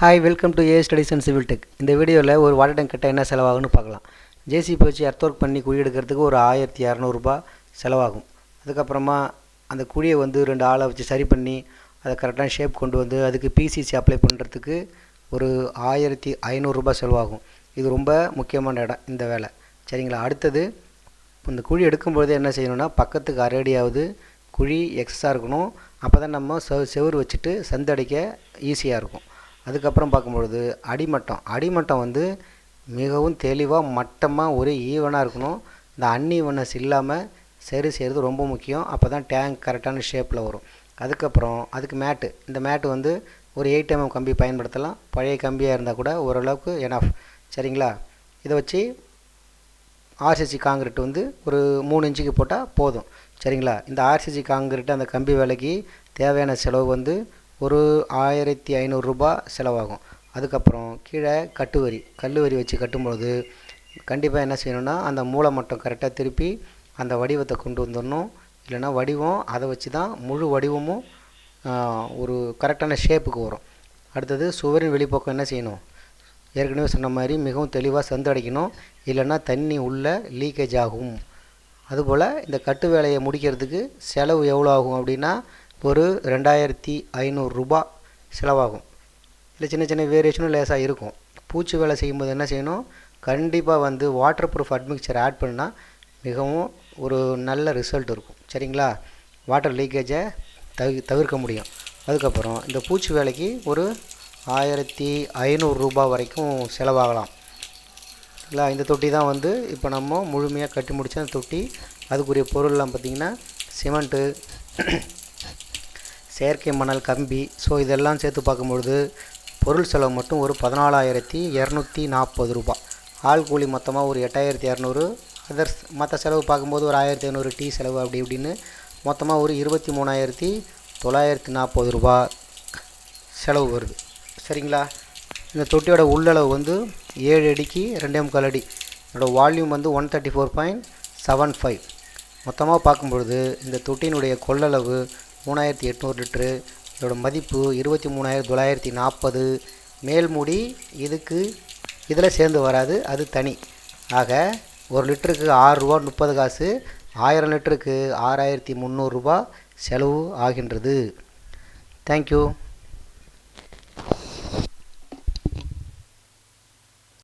Hi welcome to A studies and civil tech இந்த வீடியோவில் ஒரு வாட்டர் டேங்க் கட்ட என்ன செலவாகும்னு பார்க்கலாம். ஜேசிபி வச்சு எர்த் ஒர்க் பண்ணி குழி எடுக்கிறதுக்கு ஒரு ஆயிரத்தி இரநூறுபா செலவாகும். அதுக்கப்புறமா அந்த குழியை வந்து ரெண்டு ஆளை வச்சு சரி பண்ணி அதை கரெக்டான ஷேப் கொண்டு வந்து அதுக்கு பிசிசி அப்ளை பண்ணுறதுக்கு ஒரு ஆயிரத்தி ஐநூறுரூபா செலவாகும். இது ரொம்ப முக்கியமான இடம் இந்த வேலை. சரிங்களா? அடுத்தது இந்த குழி எடுக்கும்பொழுது என்ன செய்யணும்னா பக்கத்துக்கு அரேடியாவது குழி எக்ஸஸாக இருக்கணும். அப்போ தான் நம்ம செவ் செவுரு வச்சுட்டு சந்தடிக்க ஈஸியாக இருக்கும். அதுக்கப்புறம் பார்க்கும்பொழுது அடிமட்டம். அடிமட்டம் வந்து மிகவும் தெளிவாக மட்டமாக ஒரே ஈவனாக இருக்கணும். இந்த அன்ஈவனஸ் இல்லாமல் சரி செய்கிறது ரொம்ப முக்கியம். அப்போ தான் டேங்க் கரெக்டான ஷேப்பில் வரும். அதுக்கப்புறம் அதுக்கு மேட்டு இந்த மேட்டு வந்து ஒரு எயிட் எம்எம் கம்பி பயன்படுத்தலாம். பழைய கம்பியாக இருந்தால் கூட ஓரளவுக்கு எனஃப் சரிங்களா? இதை வச்சு ஆர்சிசி காங்கிரீட் வந்து ஒரு மூணு இன்ச்சுக்கு போட்டால் போதும். சரிங்களா? இந்த ஆர்சிசி காங்கிரீட் அந்த கம்பி வேலைக்கு தேவையான செலவு வந்து ஒரு ஆயிரத்தி ஐநூறுரூபா செலவாகும். அதுக்கப்புறம் கீழே கட்டுவரி கல்லுவரி வச்சு கட்டும்பொழுது கண்டிப்பாக என்ன செய்யணும்னா அந்த மூளை மட்டும் கரெக்டாக திருப்பி அந்த வடிவத்தை கொண்டு வந்துடணும். இல்லைன்னா வடிவம் அதை வச்சு தான் முழு வடிவமும் ஒரு கரெக்டான ஷேப்புக்கு வரும். அடுத்தது சுவரின் வெளிப்பக்கம் என்ன செய்யணும்? ஏற்கனவே சொன்ன மாதிரி மிகவும் தெளிவாக சந்தடைக்கணும். இல்லைன்னா தண்ணி உள்ளே லீக்கேஜ் ஆகும். அதுபோல் இந்த கட்டு வேலையை முடிக்கிறதுக்கு செலவு எவ்வளோ ஆகும் அப்படின்னா ஒரு ரெண்டாயிரத்தி ஐநூறுரூபா செலவாகும். இல்லை சின்ன சின்ன வேரியேஷனும் லேசாக இருக்கும். பூச்சி வேலை செய்யும்போது என்ன செய்யணும்? கண்டிப்பாக வந்து வாட்டர் ப்ரூஃப் அட்மிக்சர் ஆட் பண்ணால் மிகவும் ஒரு நல்ல ரிசல்ட் இருக்கும். சரிங்களா? வாட்டர் லீக்கேஜை தவி தவிர்க்க முடியும். அதுக்கப்புறம் இந்த பூச்சி வேலைக்கு ஒரு ஆயிரத்தி ஐநூறுரூபா வரைக்கும் செலவாகலாம். இல்லை இந்த தொட்டி தான் வந்து இப்போ நம்ம முழுமையாக கட்டி முடித்த அந்த தொட்டி. அதுக்குரிய பொருள்லாம் பார்த்திங்கன்னா சிமெண்ட்டு செயற்கை மணல் கம்பி. ஸோ இதெல்லாம் சேர்த்து பார்க்கும்பொழுது பொருள் செலவு மட்டும் ஒரு பதினாலாயிரத்தி இரநூத்தி நாற்பது ரூபா. ஆள் கூலி மொத்தமாக ஒரு எட்டாயிரத்தி இரநூறு. அதர்ஸ் மற்ற செலவு பார்க்கும்போது ஒரு ஆயிரத்தி ஐநூறு டீ செலவு அப்படி இப்படின்னு மொத்தமாக ஒரு இருபத்தி மூணாயிரத்தி தொள்ளாயிரத்தி நாற்பது ரூபா செலவு வருது. சரிங்களா? இந்த தொட்டியோட உள்ளளவு வந்து ஏழு அடிக்கு ரெண்டே முக்கால் அடி. இதோடய வால்யூம் வந்து one thirty four point seven five. மொத்தமாக பார்க்கும்பொழுது இந்த தொட்டியினுடைய கொள்ளளவு மூணாயிரத்தி எட்நூறு லிட்ரு இதோட மதிப்பு இருபத்தி மூணாயிரத்தி தொள்ளாயிரத்தி நாற்பது. மேல்முடி இதுக்கு இதில் சேர்ந்து வராது அது தனி. ஆக ஒரு லிட்டருக்கு ஆறுரூவா முப்பது காசு ஆயிரம் லிட்டருக்கு ஆறாயிரத்தி முந்நூறுரூபா செலவு ஆகின்றது. தேங்க்யூ